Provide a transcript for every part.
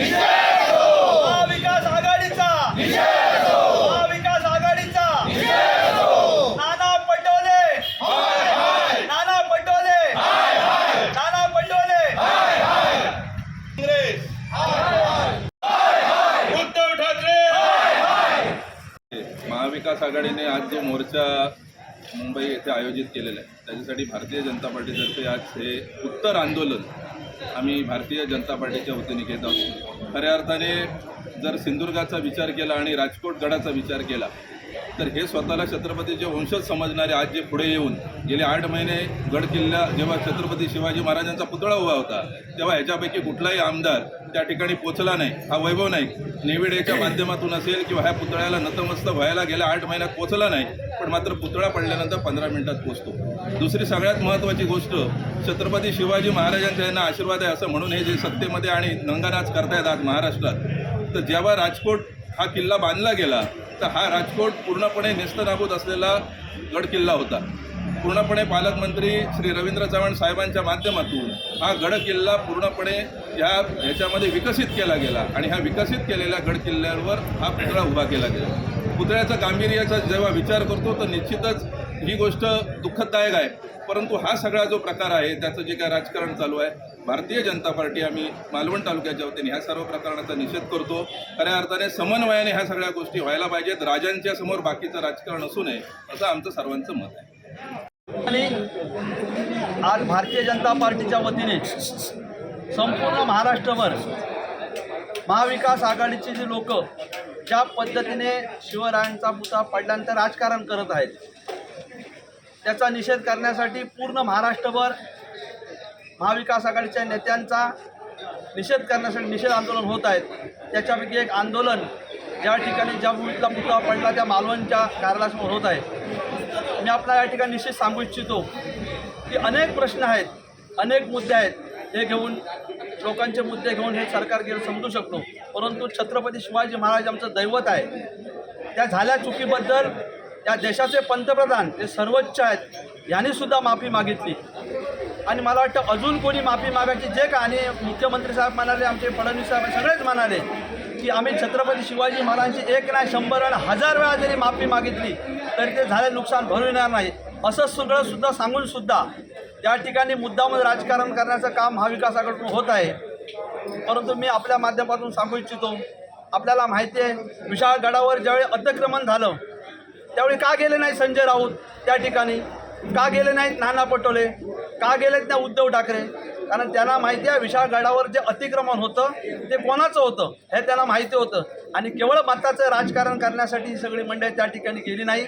महाविकास आघाडीचा. महाविकास आघाडीचा. नाना पटोले. नाना पटोले. नाना पटोले. काँग्रेस. उद्धव ठाकरे. महाविकास आघाडीने आज जो मोर्चा मुंबई येथे आयोजित केलेला आहे त्याच्यासाठी भारतीय जनता पार्टीतर्फे आज हे उत्तर आंदोलन आम्ही भारतीय जनता पार्टीच्या वतीने घेत आहोत. खऱ्या अर्थाने जर सिंधुदुर्गाचा विचार केला आणि राजकोट गडाचा विचार केला तर हे स्वतःला छत्रपतीचे वंशज समजणारे आज जे पुढे येऊन गेले आठ महिने गड किल्ला जेव्हा छत्रपती शिवाजी महाराजांचा पुतळा उभा होता तेव्हा ह्याच्यापैकी कुठलाही आमदार त्या ठिकाणी पोचला नाही. हा वैभव नाही. नेविडेच्या माध्यमातून असेल किंवा ह्या पुतळ्याला नतमस्त व्हायला गेल्या आठ महिन्यात पोचला नाही पण मात्र पुतळा पडल्यानंतर पंधरा मिनिटात पोचतो. दुसरी सगळ्यात महत्त्वाची गोष्ट छत्रपती शिवाजी महाराजांचा यांना आशीर्वाद आहे असं म्हणून हे जे सत्तेमध्ये आणि नंगानाच करतायत आज महाराष्ट्रात. तर जेव्हा राजकोट हा किल्ला बांधला गेला तर हा राजकोट पूर्णपणे नेस्तनाबूत असलेला गड किल्ला होता. पूर्णपणे पालकमंत्री श्री रवींद्र चव्हाण साहेबांच्या माध्यमातून हा गड किल्ला पूर्णपणे या ह्याच्यामध्ये विकसित केला गेला आणि ह्या विकसित केलेल्या गड किल्ल्यावर हा पुतळा उभा केला गेला. पुतळ्याचा गांभीर्याचा जेव्हा विचार करतो तर निश्चितच ही गोष्ट दुःखदायक आहे. परंतु हा सगळा जो प्रकार आहे त्याचं जे काय राजकारण चालू आहे भारतीय जनता पार्टी आम्ही मालवण तालुक्याच्या वतीने ह्या सर्व प्रकरणाचा निषेध करतो. खऱ्या अर्थाने समन्वयाने ह्या सगळ्या गोष्टी व्हायला पाहिजेत. राजांच्या समोर बाकीचं राजकारण असू नये असं आमचं सर्वांचं मत आहे. आणि आज भारतीय जनता पार्टीच्या वतीने संपूर्ण महाराष्ट्रभर महाविकास आघाडीची जी लोक ज्या पद्धतीने शिवरायांचा पुतळा पडल्यानंतर राजकारण करत आहेत त्याचा निषेध करण्यासाठी पूर्ण महाराष्ट्रभर महाविकास आघाडीच्या नेत्यांचा निषेध करण्यासाठी निषेध आंदोलन होत आहेत. त्याच्यापैकी एक आंदोलन ज्या ठिकाणी ज्या मुलीचा पुतळा पडला त्या मालवणच्या कार्यालयासमोर होत आहे. मी आपला या ठिकाणी निश्चित सांगू इच्छितो की अनेक प्रश्न आहेत अनेक मुद्दे आहेत. हे घेऊन लोकांचे मुद्दे घेऊन हे सरकार गेलं समजू शकतो. परंतु छत्रपती शिवाजी महाराज आमचं दैवत आहे. त्या झाल्या चुकीबद्दल या देशाचे पंतप्रधान जे सर्वोच्च आहेत यांनी सुद्धा माफी मागितली. आणि मला वाटतं अजून कोणी माफी मागायची जे का आणि मुख्यमंत्री साहेब म्हणाले आमचे फडणवीस साहेब सगळेच म्हणाले की आम्ही छत्रपती शिवाजी महाराजांची एक नाही शंभर आणि हजार वेळा जरी माफी मागितली तरी ते झाले नुकसान भरून येणार नाही. असं सगळं सुद्धा सांगून सुद्धा या ठिकाणी मुद्दामून राजकारण करण्याचं काम महाविकासाकडून होत आहे. परंतु मी आपल्या माध्यमातून सांगू इच्छितो आपल्याला माहिती आहे विशाळ गडावर ज्यावेळी अतिक्रमण झालं त्यावेळी का गेले नाही संजय राऊत त्या ठिकाणी? का गेले नाहीत नाना पटोले? का गेलेत त्या उद्धव ठाकरे? कारण त्यांना माहिती आहे विशाळ गडावर जे अतिक्रमण होतं ते कोणाचं होतं? हे त्यांना माहिती होतं. आणि केवळ मताचं राजकारण करण्यासाठी ही सगळी मंडळी त्या ठिकाणी गेली नाही.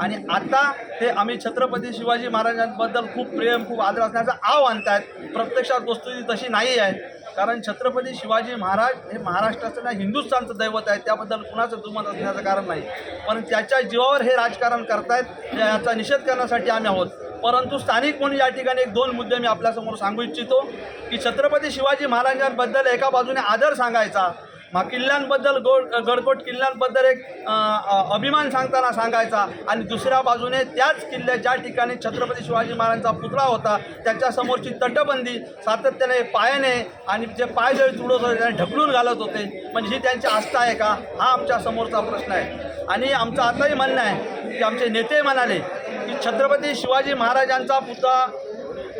आणि आता ते आम्ही छत्रपती शिवाजी महाराजांबद्दल खूप प्रेम खूप आदर असण्याचा आव आहेत प्रत्यक्षात वस्तुस्थिती तशी नाही आहे कारण छत्रपती शिवाजी महाराज हे महाराष्ट्राचं ना हिंदुस्थानचं दैवत आहे त्याबद्दल कुणाचं दुमत असण्याचं कारण नाही. पण त्याच्या जीवावर हे राजकारण करतायत याचा निषेध करण्यासाठी आम्ही आहोत. परंतु स्थानिक म्हणून या ठिकाणी एक दोन मुद्दे मी आपल्यासमोर सांगू इच्छितो की छत्रपती शिवाजी महाराजांबद्दल एका बाजूने आदर सांगायचा किल्ल्यांबद्दल गोड गडकोट किल्ल्यांबद्दल एक अभिमान सांगताना सांगायचा. आणि दुसऱ्या बाजूने त्याच किल्ल्या ज्या ठिकाणी छत्रपती शिवाजी महाराजांचा पुतळा होता त्याच्यासमोरची तटबंदी सातत्याने पायाने आणि जे पाय जरी तुडत होते त्याने ढकलून घालत होते. म्हणजे ही त्यांची आस्था आहे का? हा आमच्या समोरचा प्रश्न आहे. आणि आमचं आताही म्हणणं आहे की आमचे नेते म्हणाले की छत्रपती शिवाजी महाराजांचा पुतळा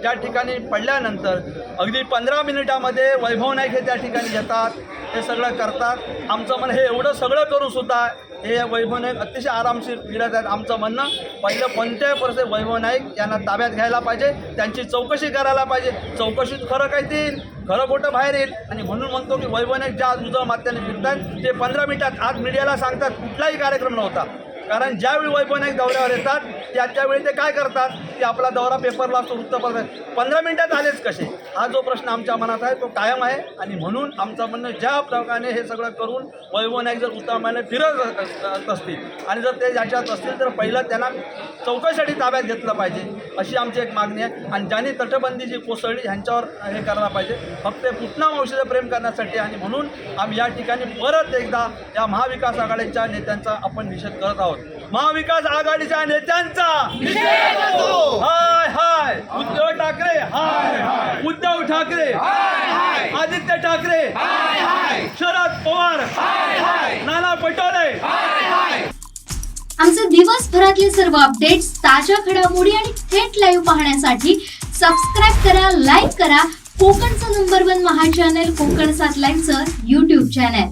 त्या ठिकाणी पडल्यानंतर अगदी पंधरा मिनिटामध्ये वैभव नाईक हे त्या ठिकाणी येतात. हे सगळं करतात. आमचं म्हणणं हे एवढं सगळं करून सुद्धा हे वैभव नाईक अतिशय आरामशीर फिरत आहेत आमचं म्हणणं. पहिलं कोणत्याही परिस्थितीत वैभव नाईक यांना ताब्यात घ्यायला पाहिजे त्यांची चौकशी करायला पाहिजे. चौकशीत खरं काय देईल खरं खोटं बाहेर येईल. आणि म्हणून म्हणतो की वैभव नाईक ज्या उजळ मात्याने फिरतात ते पंधरा मिनिटात आज मीडियाला सांगतात कुठलाही कार्यक्रम नव्हता. कारण ज्यावेळी वैभव नाईक दौऱ्यावर येतात त्या त्यावेळी ते काय करतात? की आपला दौरा पेपरला असतो वृत्तपत्र पंधरा मिनिटात आलेच कसे? हा जो प्रश्न आमच्या मनात आहे तो कायम आहे. आणि म्हणून आमचं म्हणणं ज्या प्रकारे हे सगळं करून वैभव जर उत्तमाने फिरत असतील आणि जर ते याच्यात असतील तर पहिलं त्यांना चौकशीसाठी ताब्यात घेतलं पाहिजे अशी आमची एक मागणी आहे. आणि ज्यांनी तटबंदी जी कोसळली ह्यांच्यावर हे करायला पाहिजे. फक्त पुतना औषधं प्रेम करण्यासाठी आणि म्हणून आम्ही या ठिकाणी परत एकदा या महाविकास आघाडीच्या नेत्यांचा आपण निषेध करत आहोत. महाविकास आघाडीच्या नेत्यांचा हाय हाय. उद्धव ठाकरे हाय. उद्धव ठाकरे आदित्य ठाकरे शरद पवार नाना पटोले आमचे दिवसभरातले सर्व अपडेट्स ताज्या घडामोडी आणि थेट लाईव्ह पाहण्यासाठी सबस्क्राईब करा लाईक करा. कोकणचं नंबर वन महा चॅनल कोकण सात लाईनचं युट्यूब चॅनल